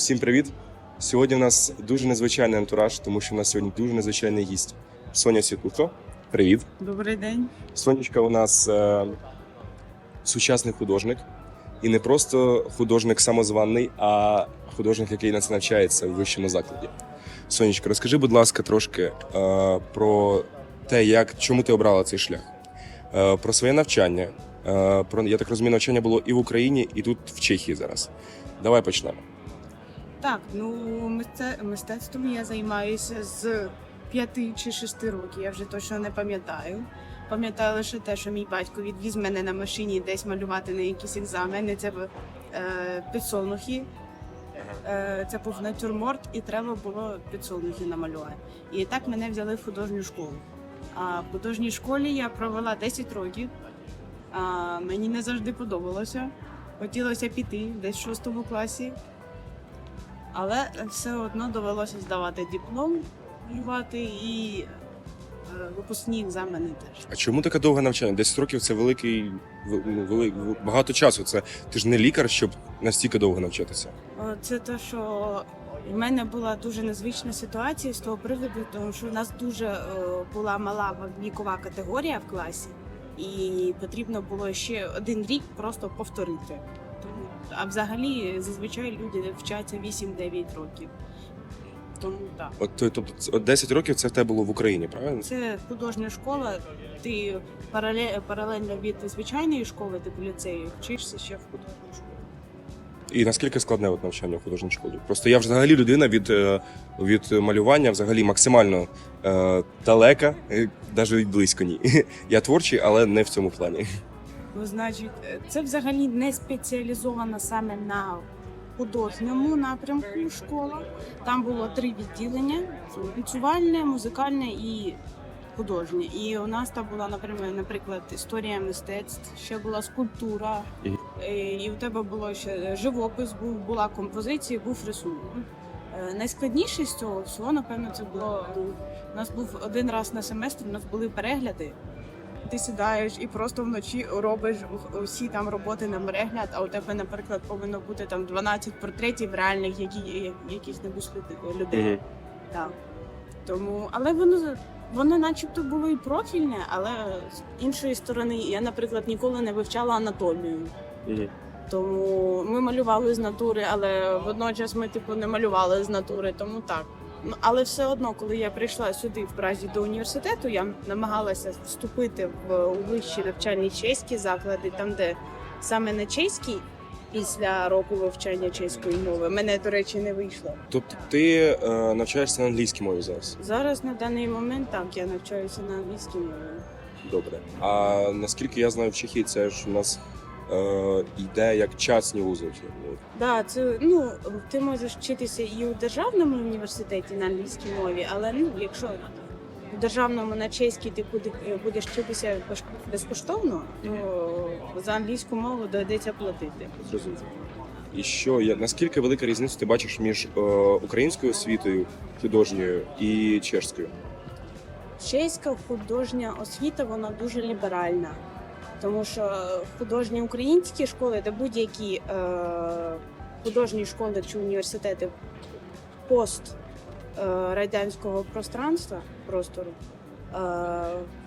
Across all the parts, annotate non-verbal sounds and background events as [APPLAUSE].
Всім привіт! Сьогодні в нас дуже незвичайний антураж, тому що в нас сьогодні дуже незвичайний гість. Соня Світлухо. Привіт. Добрий день. Сонечка у нас е, сучасний художник. І не просто художник самозваний, а художник, який нас навчається в вищому закладі. Сонечка, розкажи, будь ласка, трошки е, про те, як, чому ти обрала цей шлях, е, про своє навчання. Е, про, я так розумію, навчання було і в Україні, і тут в Чехії зараз. Давай почнемо. Так, ну мисте- мистецтвом я займаюся з п'яти чи шести років. Я вже точно не пам'ятаю. Пам'ятаю лише те, що мій батько відвіз мене на машині десь малювати на якісь екзамени. Це е, підсолнухи. Е, це був натюрморт, і треба було підсолнухи намалювати. І так мене взяли в художню школу. А в художній школі я провела 10 років. А, мені не завжди подобалося. Хотілося піти десь в шостому класі. Але все одно довелося здавати диплом, малювати і е, випускні екзамени теж. А чому таке довге навчання? 10 років це великий, ну, вели- багато часу. Це ти ж не лікар, щоб настільки довго навчатися. Це те, що в мене була дуже незвична ситуація з того приводу, тому що в нас дуже е, була мала вікова категорія в класі, і потрібно було ще один рік просто повторити. Тому, а взагалі зазвичай люди вчаться 8-9 років. Тому так. От тобто, це- от 10 років це в тебе було в Україні, правильно? Це художня школа. Ти парале- паралельно від звичайної школи, типу ліцею, вчишся ще в художній школі. І наскільки складне от навчання в художній школі? Просто я взагалі людина від, е, від малювання взагалі максимально е, далека, навіть близько ні. [LAUGHS] Я творчий, але не в цьому плані. Ну, значить, е, це взагалі не спеціалізована саме на художньому напрямку школа. Там було три відділення: танцювальне, музикальне і художнє. І у нас там була, наприклад, наприклад, історія мистецтв, ще була скульптура, е, і у тебе було ще живопис, був була композиція, був рисунок. Е, Найскладніше з цього всього, напевно, це було у нас був один раз на семестр, у нас були перегляди. Ти сідаєш і просто вночі робиш усі там роботи на перегляд, а у тебе, наприклад, повинно бути там 12 портретів реальних які, якихось людей. Так. Тому, але воно воно начебто було і профільне, але з іншої сторони, я, наприклад, ніколи не вивчала анатомію. Тому ми малювали з натури, але водночас ми типу не малювали з натури, тому так. Ну, але все одно, коли я прийшла сюди в Празі до університету, я намагалася вступити в у вищі навчальні чеські заклади, там, де саме на чеській після року вивчання чеської мови. Мене, до речі, не вийшло. Тобто ти е, навчаєшся на англійській мові зараз? Зараз на даний момент так я навчаюся на англійській мові. Добре. А наскільки я знаю, в Чехії це ж у нас йде як частні вузи. Ну, Да, це ну ти можеш вчитися і у державному університеті на англійській мові, але ну якщо в державному на чеській ти буде- будеш вчитися безкоштовно, то за англійську мову доведеться платити. Зрозуміло. І що я наскільки велика різниця ти бачиш між е, українською освітою художньою і чешською? Чеська художня освіта вона дуже ліберальна, тому що художні українські школи, де будь-які е, художні школи чи університети пост е, радянського пространства простору, е,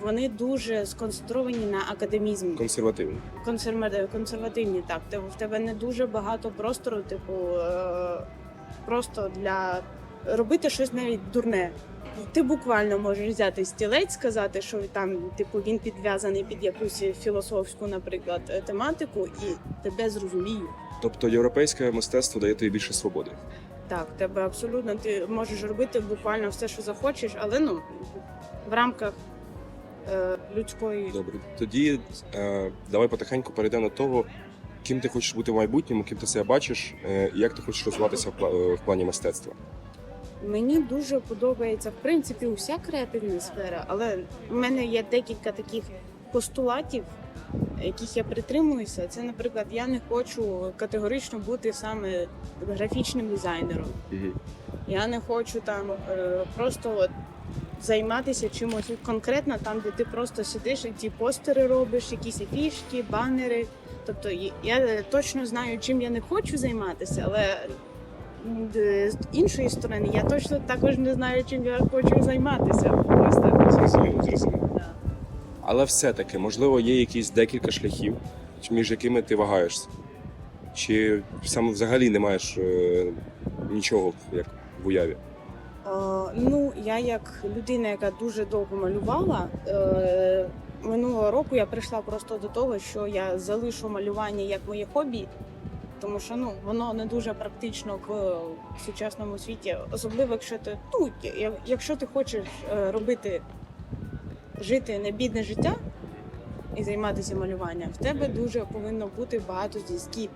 вони дуже сконцентровані на академізмі. Консервативні. Консервативні, так. В тебе не дуже багато простору, типу, е, просто для робити щось навіть дурне. Ти буквально можеш взяти стілець, сказати, що там, типу, він підв'язаний під якусь філософську, наприклад, тематику, і тебе зрозуміють. Тобто європейське мистецтво дає тобі більше свободи. Так, тебе абсолютно ти можеш робити буквально все, що захочеш, але ну в рамках е, людської Добре, тоді е, давай потихеньку перейдемо до того, ким ти хочеш бути в майбутньому, ким ти себе бачиш, е, як ти хочеш розвиватися в, пла- в плані мистецтва. Мені дуже подобається в принципі уся креативна сфера, але в мене є декілька таких постулатів, яких я притримуюся. Це, наприклад, я не хочу категорично бути саме графічним дизайнером. Угу. Я не хочу там е, просто от займатися чимось конкретно, там, де ти просто сидиш і ті постери робиш, якісь афішки, банери. Тобто я точно знаю, чим я не хочу займатися, але З іншої сторони, я точно також не знаю, чим я хочу займатися. Так. Зрозуміло, зрозуміло. Да. Але все-таки, можливо, є якісь декілька шляхів, між якими ти вагаєшся. Чи саме взагалі не маєш е, нічого, як в уяві? Е, ну, я як людина, яка дуже довго малювала, е, минулого року я прийшла просто до того, що я залишу малювання як моє хобі, тому що ну воно не дуже практично в сучасному світі, особливо якщо ти я- якщо ти хочеш е, робити жити не бідне життя і займатися малюванням, в тебе дуже повинно бути багато зв'язків.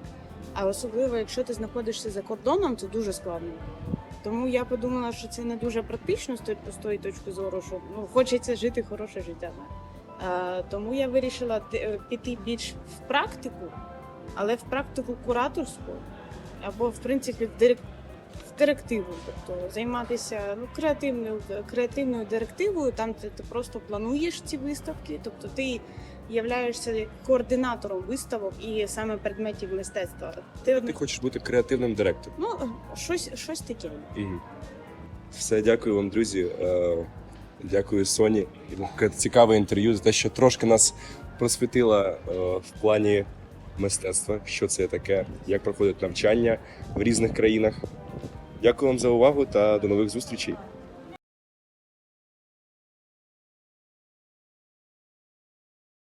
А особливо, якщо ти знаходишся за кордоном, це дуже складно. Тому я подумала, що це не дуже практично з тої- точки зору, що ну, хочеться жити хороше життя. Тому я вирішила е, піти більш в практику, але в практику кураторську, або в принципі в, дирек... в директиву, тобто займатися ну, креативною, креативною директивою, там ти, ти просто плануєш ці виставки, тобто ти являєшся координатором виставок і саме предметів мистецтва. Ти, Ти хочеш бути креативним директором. ну щось, щось таке. Мгм. Все, дякую вам, друзі. Е, Дякую Соні. Цікаве інтерв'ю за те, що трошки нас просвітила е, в плані мистецтва, що це таке, як проходить навчання в різних країнах. Дякую вам за увагу та до нових зустрічей.